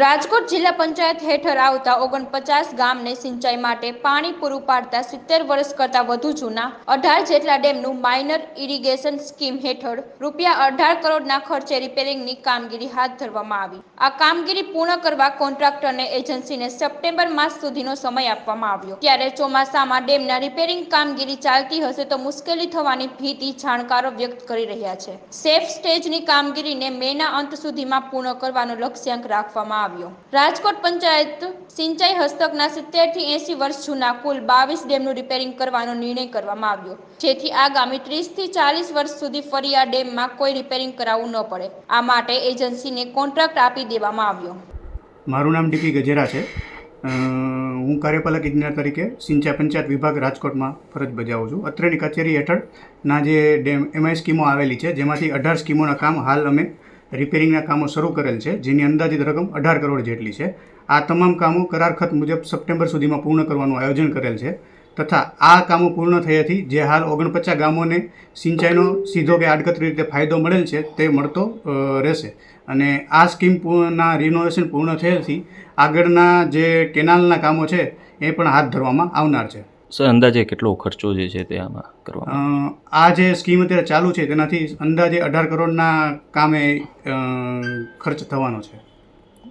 રાજકોટ જિલ્લા પંચાયત હેઠળ આવતા ઓગણપચાસ ગામને સિંચાઈ માટે પાણી પૂરું પાડતા સિત્તેર વર્ષ કરતાં વધુ જૂના અઢાર જેટલા ડેમનું માઇનર ઇરિગેશન સ્કીમ હેઠળ રૂપિયા અઢાર કરોડના ખર્ચે રિપેરિંગની કામગીરી હાથ ધરવામાં આવી. આ કામગીરી પૂર્ણ કરવા કોન્ટ્રાક્ટરને એજન્સીને સપ્ટેમ્બર માસ સુધીનો સમય આપવામાં આવ્યો. ત્યારે ચોમાસામાં ડેમના રિપેરિંગ કામગીરી ચાલતી હશે તો મુશ્કેલી થવાની ભીતિ, જાણકારો વ્યક્ત કરી રહ્યા છે. સેફ સ્ટેજની કામગીરીને મેના અંત સુધીમાં પૂર્ણ કરવાનો લક્ષ્યાંક રાખવામાં આવ્યો. રાજકોટ પંચાયત સિંચાઈ હસ્તકના સિત્તેરથી એસી વર્ષ જૂના કુલ બાવીસ ડેમનું રિપેરિંગ કરવાનો નિર્ણય કરવામાં આવ્યો. જેથી આગામી ત્રીસથી ચાલીસ વર્ષ સુધી ફરી આ ડેમમાં કોઈ રિપેરિંગ કરાવવું ન પડે. આ માટે એજન્સીને કોન્ટ્રાક્ટ આપી દેવામાં આવ્યો. મારું નામ ડીપી ગજેરા છે. હું કાર્યપાલક ઇજનેર તરીકે સિંચાઈ પંચાયત વિભાગ રાજકોટમાં ફરજ બજાવું છું. અત્રેની કચેરી હેઠળના જે ડેમ એમઆઈ સ્કીમો આવેલી છે, જેમાંથી અઢાર સ્કીમોના કામ હાલ અમે રિપેરિંગના કામો શરૂ કરેલ છે, જેની અંદાજિત રકમ અઢાર કરોડ જેટલી છે. આ તમામ કામો કરાર ખત મુજબ સપ્ટેમ્બર સુધીમાં પૂર્ણ કરવાનું આયોજન કરેલ છે તથા આ કામો પૂર્ણ થયાથી જે હાલ ઓગણપચાસ ગામોને સિંચાઈનો સીધો કે આડકતરી રીતે ફાયદો મળેલ છે તે મળતો રહેશે. અને આ સ્કીમ પૂર્ણના રિનોવેશન પૂર્ણ થયેલથી આગળના જે કેનાલના કામો છે એ પણ હાથ ધરવામાં આવનાર છે. સર અંદાજે કેટલો ખર્ચો જે છે તે આમાં કરવામાં અ, આ જે સ્કીમ અત્યારે ચાલુ છે તેનાથી અંદાજે અઢાર કરોડના કામે ખર્ચ થવાનો છે.